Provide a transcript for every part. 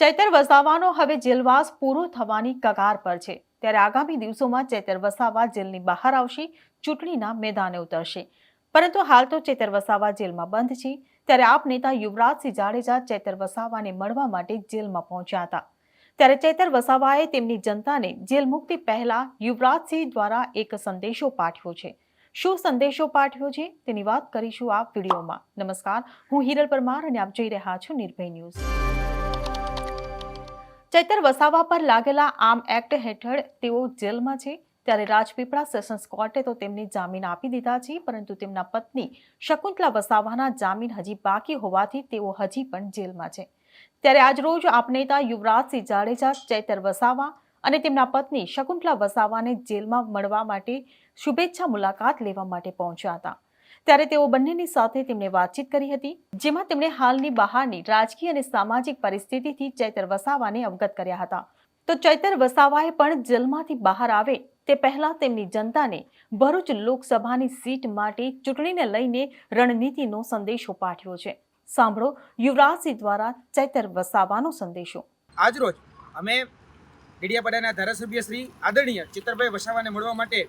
ચૈતર વસાવાનો હવે જેલવાસ પૂરો થવાની કગાર પર છે. ત્યારે આગામી દિવસોમાં ચૈતર વસાવા જેલની બહાર આવશે, ચૂંટણીના મેદાને ઉતરશે. પરંતુ હાલ તો ચેતર વસાવા જેલમાં બંધ છે. ત્યારે આપ નેતા યુવરાજસિંહ જાડેજા ચેતર વસાવાને મળવા માટે જેલમાં પહોંચ્યા હતા. ત્યારે ચેતર વસાવાએ તેમની જનતાને જેલ મુક્તિ પહેલા યુવરાજસિંહ દ્વારા એક સંદેશો પાઠવ્યો છે. શું સંદેશો પાઠવ્યો છે? તેની વાત કરીશું આ વિડીયોમાં. નમસ્કાર, હું હિરલ પરમાર અને આપ જોઈ રહ્યા છો નિર્ભય ન્યૂઝ. ચૈતર વસાવા પર લાગેલા આર્મ એક્ટ હેઠળ તેઓ જેલમાં છે. ત્યારે રાજપીપળા સેશન્સ કોર્ટે તો તેમને જામીન આપી દીધા છે, પરંતુ તેમના પત્ની શકુંતલા વસાવાના જામીન હજી બાકી હોવાથી તેઓ હજી પણ જેલમાં છે. ત્યારે આજરોજ આપ નેતા યુવરાજસિંહ જાડેજા, ચૈતર વસાવા અને તેમના પત્ની શકુંતલા વસાવાને જેલમાં મળવા માટે શુભેચ્છા મુલાકાત લેવા માટે પહોંચ્યા હતા. ત્યારે તેઓ બંનેની સાથે તેમણે વાતચીત કરી હતી, જેમાં તેમણે હાલની બહારની રાજકીય અને સામાજિક પરિસ્થિતિથી ચૈતર વસાવાને અવગત કર્યા હતા. તો ચૈતર વસાવાએ પણ જેલમાંથી બહાર આવે તે પહેલા તેમની જનતાને ભરૂચ લોકસભાની સીટ માટે ચૂંટણીને લઈને રણનીતિનો સંદેશો પાઠવ્યો છે. સાંભળો યુવરાજસિંહ દ્વારા ચૈતર વસાવાનો સંદેશો. આજરોજ અમે ડેડિયાપાડાના ધારાસભ્ય શ્રી આદરણીય ચિત્તરભાઈ વસાવાને મળવા માટે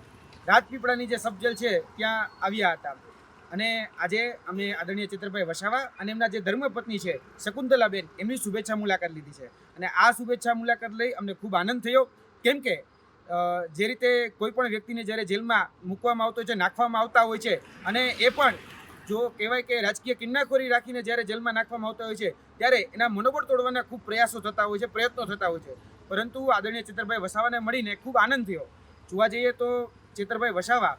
રાજપીપળાની જે સબજેલ છે, ત્યાં આવ્યા હતા. અને આજે અમે આદરણીય ચિત્રભાઈ વસાવા અને એમના જે ધર્મપત્ની છે, શકુંતલાબેન, એમની શુભેચ્છા મુલાકાત લીધી છે. અને આ શુભેચ્છા મુલાકાત લઈ અમને ખૂબ આનંદ થયો. કેમ કે જે રીતે કોઈ પણ વ્યક્તિને જ્યારે જેલમાં મૂકવામાં આવતો છે, નાખવામાં આવતા હોય છે, અને એ પણ જો કહેવાય કે રાજકીય કિન્નાખોરી રાખીને જ્યારે જેલમાં નાખવામાં આવતા હોય છે, ત્યારે એના મનોબળ તોડવાના ખૂબ પ્રયાસો થતા હોય છે, પ્રયત્નો થતા હોય છે. પરંતુ આદરણીય ચિત્રભાઈ વસાવાને મળીને ખૂબ આનંદ થયો. જોવા જઈએ તો ચિત્રભાઈ વસાવા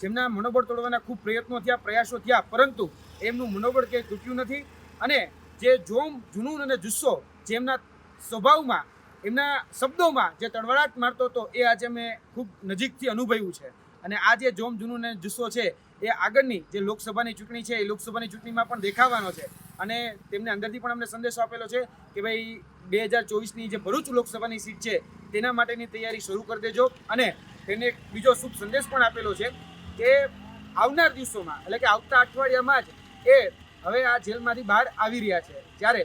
જેમના મનોબળ તોડવાના ખૂબ પ્રયત્નો થયા, પ્રયાસો થયા, પરંતુ એમનું મનોબળ ક્યાંય તૂટ્યું નથી. અને જે જોમ, જુનૂન અને જુસ્સો જેમના સ્વભાવમાં, એમના શબ્દોમાં જે તળવળાટ મારતો હતો, એ આજે મેં ખૂબ નજીકથી અનુભવ્યું છે. અને આ જે જોમ, જુનૂન અને જુસ્સો છે, એ આગળની જે લોકસભાની ચૂંટણી છે, એ લોકસભાની ચૂંટણીમાં પણ દેખાવાનો છે. અને તેમને અંદરથી પણ અમને સંદેશો આપેલો છે કે ભાઈ, બે હજાર ચોવીસની જે ભરૂચ લોકસભાની સીટ છે, તેના માટેની તૈયારી શરૂ કરી દેજો. અને તેને બીજો શુભ સંદેશ પણ આપેલો છે કે આવનાર દિવસોમાં, એટલે કે આવતા અઠવાડિયામાં જ એ હવે આ જેલમાંથી બહાર આવી રહ્યા છે. જ્યારે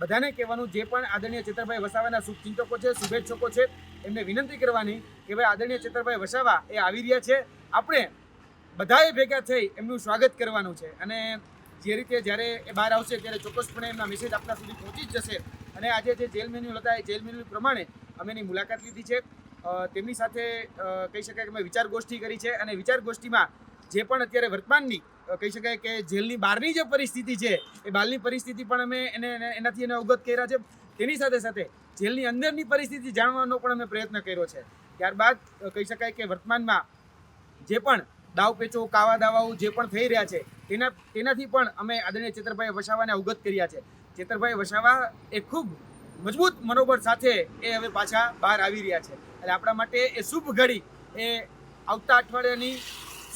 બધાને કહેવાનું જે પણ આદરણીય ચેતરભાઈ વસાવાના શુભચિંતકો છે, શુભેચ્છકો છે, એમને વિનંતી કરવાની કે ભાઈ આદરણીય ચેતરભાઈ વસાવા એ આવી રહ્યા છે. આપણે બધાએ ભેગા થઈ એમનું સ્વાગત કરવાનું છે. અને જે રીતે જ્યારે એ બહાર આવશે ત્યારે ચોક્કસપણે એમના મેસેજ આપણા સુધી પહોંચી જ જશે. અને આજે જે જેલ મેન્યુઅલ હતા એ જેલ મેન્યુઅલ પ્રમાણે અમે એની મુલાકાત લીધી છે. તેમની સાથે કહી શકાય કે અમે વિચાર ગોષ્ઠી કરી છે અને વિચાર ગોષ્ઠીમાં જે પણ અત્યારે વર્તમાનની કહી શકાય કે જેલની બહારની જે પરિસ્થિતિ છે, એ બહારની પરિસ્થિતિ પણ અમે એને- એનાથી એને અવગત કર્યા છે. તેની સાથે સાથે જેલની અંદરની પરિસ્થિતિ જાણવાનો પણ અમે પ્રયત્ન કર્યો છે. ત્યારબાદ કહી શકાય કે વર્તમાનમાં જે પણ દાવપેચો, કાવા દાવાઓ જે પણ થઈ રહ્યા છે, તેના, તેનાથી પણ અમે આદરણીય ચેતરભાઈ વસાવાને અવગત કર્યા છે. ચેતરભાઈ વસાવા એ ખૂબ મજબૂત મનોબળ સાથે એ હવે પાછા બહાર આવી રહ્યા છે. એટલે આપણા માટે એ શુભ ઘડી, એ આવતા અઠવાડિયાની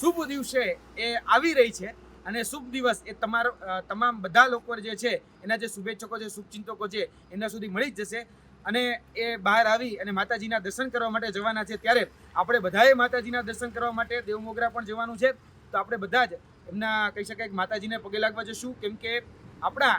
શુભ દિવસે એ આવી રહી છે. અને શુભ દિવસ એ તમારો તમામ બધા લોકો જે છે, એના જે શુભેચ્છકો છે શુભચિંતકો છે, એના સુધી મળી જ જશે. અને એ બહાર આવી અને માતાજીના દર્શન કરવા માટે જવાના છે ત્યારે આપણે બધાએ માતાજીના દર્શન કરવા માટે દેવમોગરા પણ જવાનું છે. તો આપણે બધા જ એમના કહી શકાય કે માતાજીને પગે લાગવા જશું. કેમ કે આપણા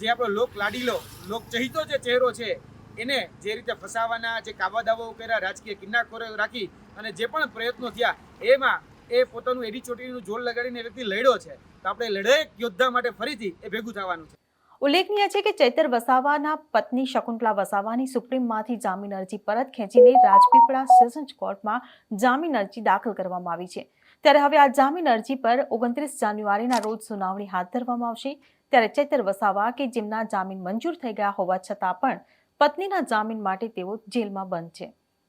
જે આપણો લોક લાડીલો, લોક ચહિતો જે ચહેરો છે, એને જે રીતે ફસાવાના, જે કાવા દાવાઓ કર્યા, રાજકીય કિન્નાખોરો રાખી અને જે પણ પ્રયત્નો થયા, એમાં એ પોતાનું એડી ચોટીનું જોર લગાડીને વ્યક્તિ લડ્યો છે. તો આપણે લડાયક યોદ્ધા માટે ફરીથી એ ભેગું થવાનું છે. ઉલ્લેખનીય છે કે ચૈતર વસાવાના પત્ની શકુંતલા વસાવાની સુપ્રીમમાંથી જામીન અરજી પરત ખેંચીને રાજપીપળા સેશન્સ કોર્ટમાં જામીન અરજી દાખલ કરવામાં આવી છે. ત્યારે હવે આ જામીન અરજી પર ઓગણત્રીસ જાન્યુઆરીના રોજ સુનાવણી હાથ ધરવામાં આવશે. ત્યારે ચૈતર વસાવા કે જેમના જામીન મંજૂર થઈ ગયા હોવા છતાં પણ પત્નીના જામીન માટે તેઓ જેલમાં બંધ છે.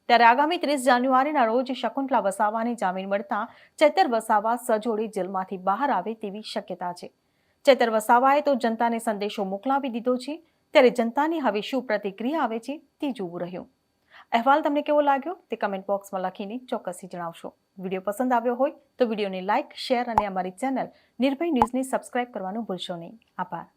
ત્યારે આગામી ત્રીસ જાન્યુઆરીના રોજ શકુંતલા વસાવાને જામીન મળતા ચૈતર વસાવા સજોડી જેલમાંથી બહાર આવે તેવી શક્યતા છે. ચૈતર વસાવાએ તો જનતાને સંદેશો મોકલાવી દીધો છે. ત્યારે જનતાની હવે શું પ્રતિક્રિયા આવે છે તે જોવું રહ્યું. અહેવાલ તમને કેવો લાગ્યો તે કમેન્ટ બોક્સમાં લખીને ચોક્કસથી જણાવશો. વીડિયો પસંદ આવ્યો હોય તો વિડીયોને લાઇક શેર અને અમારી ચેનલ નિર્ભય ન્યૂઝને સબસ્ક્રાઇબ કરવાનું ભૂલશો નહીં. આભાર.